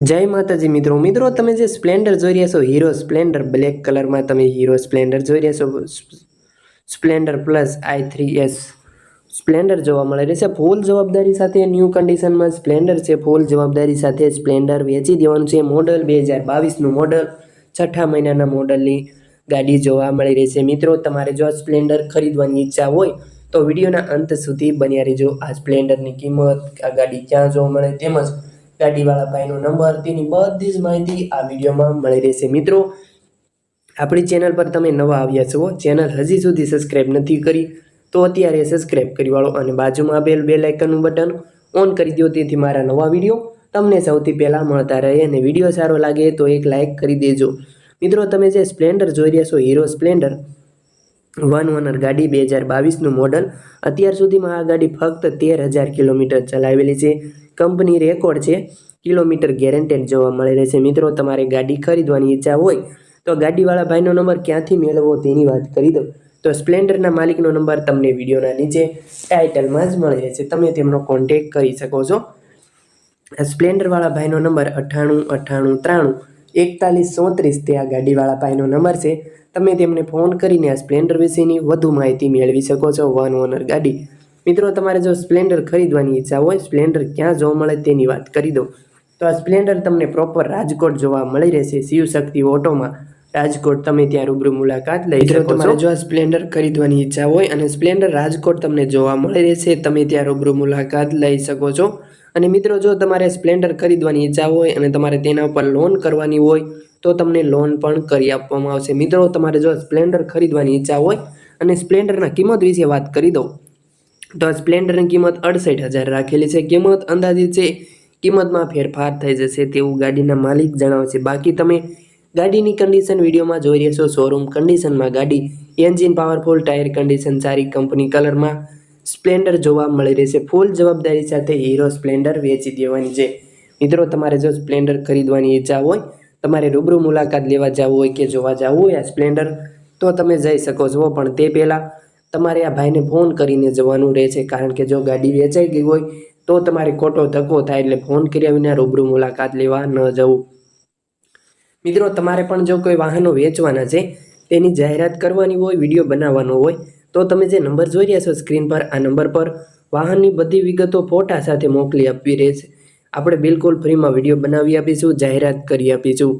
જય માતાજી મિત્રો. મિત્રો, તમે જે સ્પ્લેન્ડર જોઈ રહ્યા છો, હીરો સ્પ્લેન્ડર, બ્લેક કલરમાં તમે હીરો સ્પ્લેન્ડર જોઈ રહ્યા છો. Splendor plus I three S Splendor જોવા મળે રહેશે ફૂલ જવાબદારી સાથે ન્યૂ કન્ડિશનમાં સ્પ્લેન્ડર છે. ફૂલ જવાબદારી સાથે સ્પ્લેન્ડર વેચી દેવાનું છે. મોડલ બે હજાર બાવીસનું મોડલ, છઠ્ઠા મહિનાના મોડલની ગાડી જોવા મળી રહેશે મિત્રો, તમારે જો આ સ્પ્લેન્ડર ખરીદવાની ઈચ્છા હોય, તો વિડીયોના અંત સુધી બન્યા રહેજો. આ સ્પ્લેન્ડરની કિંમત, આ ગાડી ક્યાં જોવા મળે, તેમજ ગાડીવાળા ભાઈનો નંબર, તેની બધી જ માહિતી આ વિડીયોમાં મળી રહેશે. મિત્રો, આપણી ચેનલ પર તમે નવા આવ્યા છો, ચેનલ હજી સુધી સબસ્ક્રાઈબ નથી કરી, તો અત્યારે સબસ્ક્રાઈબ કરી વાળો અને બાજુમાં આપેલ બે લાઇકનનું બટન ઓન કરી દો તેથી મારા નવા વીડિયો તમને સૌથી પહેલાં મળતા રહે અને વીડિયો સારો લાગે તો એક લાઇક કરી દેજો. મિત્રો, તમે જે સ્પ્લેન્ડર જોઈ રહ્યા છો, હીરો સ્પ્લેન્ડર વન ઓનર ગાડી બે હજાર બાવીસનું મોડલ. અત્યાર સુધીમાં આ ગાડી ફક્ત તેર હજાર કિલોમીટર ચલાવેલી છે. કંપની રેકોર્ડ છે. કિલોમીટર ગેરંટેડ જોવા મળી રહેશે મિત્રો, તમારે ગાડી ખરીદવાની ઈચ્છા હોય તો ગાડીવાળા ભાઈનો નંબર ક્યાંથી મેળવવો તેની વાત કરી દો તો સ્પ્લેન્ડરના માલિકનો નંબર તમને વિડીયોના નીચે ટાઇટલમાં જ મળી રહેશે. તમે તેમનો કોન્ટેક કરી શકો છો. સ્પ્લેન્ડરવાળા ભાઈનો નંબર અઠ્ઠાણું અઠ્ઠાણું, ત્રાણું એકતાલીસ ચોત્રીસ તે આ ગાડીવાળા ભાઈનો નંબર છે. તમે તેમને ફોન કરીને આ સ્પ્લેન્ડર વિશેની વધુ માહિતી મેળવી શકો છો વન ઓનર ગાડી. મિત્રો તમારે જો સ્પ્લેન્ડર ખરીદવાની ઈચ્છા હોય સ્પ્લેન્ડર ક્યાં જોવા મળે તેની વાત કરી દો તો આ સ્પ્લેન્ડર તમને પ્રોપર રાજકોટ જોવા મળી રહેશે શિવશક્તિ ઓટોમાં. રાજકોટ તમે ત્યાં રૂબરૂ મુલાકાત લઈ શકો તમારે જો આ સ્પ્લેન્ડર ખરીદવાની ઈચ્છા હોય અને સ્પ્લેન્ડર રાજકોટ તમને જોવા મળી રહેશે તમે ત્યાં રૂબરૂ મુલાકાત લઈ શકો છો. અને મિત્રો, જો તમારે સ્પ્લેન્ડર ખરીદવાની ઈચ્છા હોય અને તમારે તેના ઉપર લોન કરવાની હોય, તો તમને લોન પણ કરી આપવામાં આવશે. મિત્રો, તમારે જો સ્પ્લેન્ડર ખરીદવાની ઈચ્છા હોય અને સ્પ્લેન્ડરના કિંમત વિશે વાત કરી દઉં, તો સ્પ્લેન્ડરની કિંમત અડસઠ હજાર રાખેલી છે. કિંમત અંદાજિત છે કિંમતમાં ફેરફાર થઈ જશે તેવું ગાડીના માલિક જણાવશે. બાકી તમે ગાડીની કન્ડિશન વિડીયોમાં જોઈ રહ્યા છો. શોરૂમ કન્ડિશનમાં ગાડી એન્જિન પાવરફુલ ટાયર કન્ડિશન સારી કંપની કલરમાં સ્પ્લેન્ડર જોવા મળી રહેશે ફૂલ જવાબદારી સાથે હીરો સ્પ્લેન્ડર વેચી દેવાની છે. મિત્રો, તમારે જો સ્પ્લેન્ડર ખરીદવાની ઈચ્છા હોય, તમારે રૂબરૂ મુલાકાત લેવા જવું હોય કે જોવા જવું હોય આ સ્પ્લેન્ડર, તો તમે જઈ શકો છો. પણ તે પહેલાં તમારે આ ભાઈને ફોન કરીને જવાનું રહેશે કારણ કે જો ગાડી વેચાઈ ગઈ હોય, તો તમારે ખોટો ધક્કો થાય એટલે ફોન કર્યા વિના રૂબરૂ મુલાકાત લેવા ન જવું. મિત્રો, તમારે પણ જો કોઈ વાહનો વેચવાના છે તેની જાહેરાત કરવાની હોય, વીડિયો બનાવવાનો હોય, તો તમે જે નંબર જોઈ રહ્યા છો સ્ક્રીન પર, આ નંબર પર વાહનની બધી વિગતો ફોટા સાથે મોકલી આપવી રહેશે. આપણે બિલકુલ ફ્રીમાં વીડિયો બનાવી આપીશું, જાહેરાત કરી આપીશું.